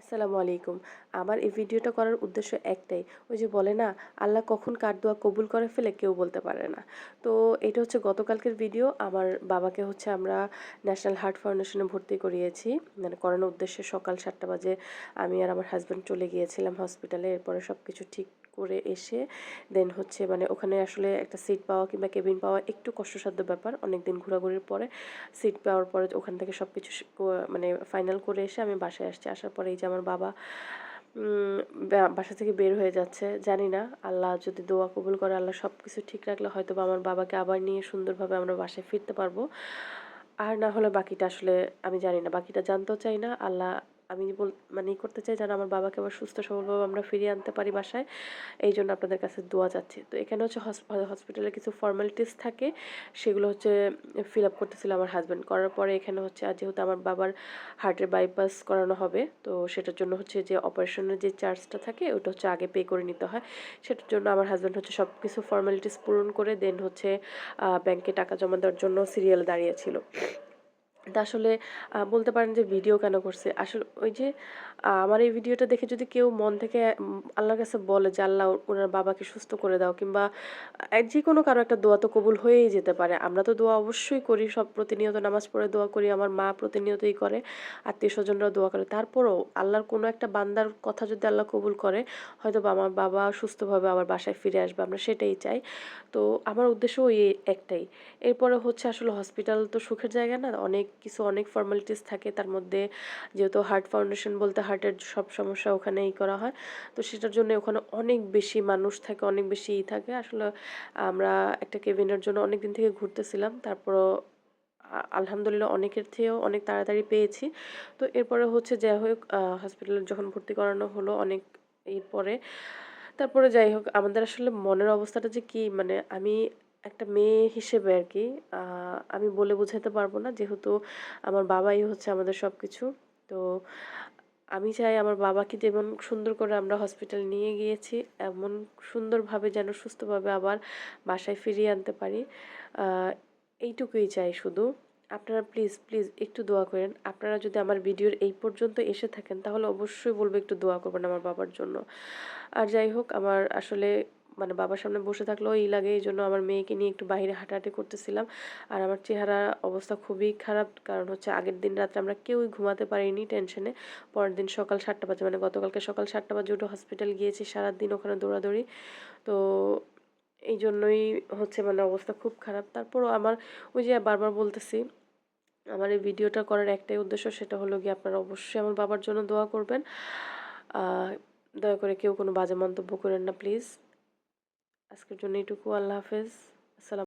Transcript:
আসসালামু আলাইকুম। আমার এই ভিডিওটা করার উদ্দেশ্য একটাই। ওই যে বলে না, আল্লাহ কখন কার দোয়া কবুল করে ফেলে কেউ বলতে পারে না। তো এটা হচ্ছে গতকালকের ভিডিও। আমার বাবাকে হচ্ছে আমরা ন্যাশনাল হার্ট ফাউন্ডেশনে ভর্তি করিয়েছি। মানে করানোর উদ্দেশ্যে সকাল সাতটা বাজে আমি আর আমার হাজব্যান্ড চলে গিয়েছিলাম হসপিটালে এরপরে সব কিছু ঠিক করে এসে দেন হচ্ছে মানে ওখানে আসলে একটা সিট পাওয়া কিংবা কেবিন পাওয়া একটু কষ্টসাধ্য ব্যাপার। অনেক দিন ঘোরাঘুরির পরে সিট পাওয়ার পরে ওখান থেকে সব কিছু মানে ফাইনাল করে এসে আমি বাসায় আসছি। আসার পরে এই যে আমার বাবা বাসা থেকে বের হয়ে যাচ্ছে, জানি না। আল্লাহ যদি দোয়া কবুল করে, আল্লাহ সব কিছু ঠিক রাখলে হয়তো বা আমার বাবাকে আবার নিয়ে সুন্দরভাবে আমরা বাসায় ফিরতে পারব। আর না হলে বাকিটা আসলে আমি জানি না, বাকিটা জানতেও চাই না। আল্লাহ আমি বল মানে করতে চাই যেন আমার বাবাকে আবার সুস্থ সবলভাবে আমরা ফিরিয়ে আনতে পারি বাসায়। এই জন্য আপনাদের কাছে দোয়া যাচ্ছে তো এখানে হচ্ছে হসপিটালে কিছু ফর্মালিটিস থাকে। সেগুলো হচ্ছে ফিল আপ করতেছিল আমার হাজব্যান্ড করার পরে এখানে হচ্ছে আর যেহেতু আমার বাবার হার্টের বাইপাস করানো হবে, তো সেটার জন্য হচ্ছে যে অপারেশনের যে চার্জটা থাকে, ওটা হচ্ছে আগে পে করে নিতে হয়। সেটার জন্য আমার হাজব্যান্ড হচ্ছে সব কিছু ফর্মালিটিস পূরণ করে দেন হচ্ছে ব্যাংকে টাকা জমা দেওয়ার জন্য সিরিয়াল দাঁড়িয়েছিল। তা আসলে বলতে পারেন যে ভিডিও কেন করছে? আসলে ওই যে আমার এই ভিডিওটা দেখে যদি কেউ মন থেকে আল্লাহর কাছে বলে যে, আল্লাহ, ওনার বাবাকে সুস্থ করে দাও কিংবা যে কোনো কারও একটা দোয়া তো কবুল হয়েই যেতে পারে। আমরা তো দোয়া অবশ্যই করি, সব প্রতিনিয়ত নামাজ পড়ে দোয়া করি, আমার মা প্রতিনিয়তই করে আত্মীয় স্বজনরা দোয়া করে। তারপরেও আল্লাহর কোনো একটা বান্দার কথা যদি আল্লাহ কবুল করে হয়তো আমার বাবা সুস্থভাবে আবার বাসায় ফিরে আসবে, আমরা সেটাই চাই। তো আমার উদ্দেশ্য ওই একটাই। এরপরে হচ্ছে আসলে হসপিটাল তো সুখের জায়গা না, অনেক কিছু অনেক ফর্মালিটিস থাকে, তার মধ্যে যেহেতু হার্ট ফাউন্ডেশন বলতে হার্টের সব সমস্যা ওখানেই করা হয়। তো সেটার জন্য ওখানে অনেক বেশি মানুষ থাকে, অনেক বেশি ই থাকে। আসলে আমরা একটা কেবিনের জন্য অনেক দিন থেকে ঘুরতেছিলাম, তারপরও আলহামদুলিল্লাহ অনেকের থেকেও অনেক তাড়াতাড়ি পেয়েছি। তো এরপরে হচ্ছে যাই হোক হসপিটালে যখন ভর্তি করানো হলো অনেক এরপরে, তারপরে যাই হোক, আমাদের আসলে মনের অবস্থাটা যে কি মানে আমি একটা মেয়ে হিসেবে আর কি আমি বলে বোঝাতে পারব না। যেহেতু আমার বাবাই হচ্ছে আমাদের সব কিছু তো আমি চাই আমার বাবাকে যেমন সুন্দর করে আমরা হসপিটাল নিয়ে গিয়েছি, এমন সুন্দরভাবে যেন সুস্থভাবে আবার বাসায় ফিরিয়ে আনতে পারি। এইটুকুই চাই শুধু। আপনারা প্লিজ প্লিজ একটু দোয়া করেন। আপনারা যদি আমার ভিডিওর এই পর্যন্ত এসে থাকেন, তাহলে অবশ্যই বলব একটু দোয়া করবেন আমার বাবার জন্য। আর যাই হোক, আমার আসলে মানে বাবার সামনে বসে থাকলেও এই লাগে, এই জন্য আমার মেয়েকে নিয়ে একটু বাইরে হাঁটাহাঁটি করতেছিলাম। আর আমার চেহারা অবস্থা খুবই খারাপ, কারণ হচ্ছে আগের দিন রাত্রে আমরা কেউই ঘুমাতে পারিনি টেনশনে পরের দিন সকাল সাতটা বাজে মানে গতকালকে সকাল সাতটা বাজে উঠে হসপিটাল গিয়েছি, সারাদিন ওখানে দৌড়াদৌড়ি। তো এই জন্যই হচ্ছে মানে অবস্থা খুব খারাপ। তারপরও আমার ওই যে বারবার বলতেছি, আমার এই ভিডিওটা করার একটাই উদ্দেশ্য সেটা হলো গিয়ে আপনারা অবশ্যই আমার বাবার জন্য দোয়া করবেন। দয়া করে কেউ কোনো বাজে মন্তব্য করেন না প্লিজ আজকের জন্য এটুকু আল্লাহ হাফেজ।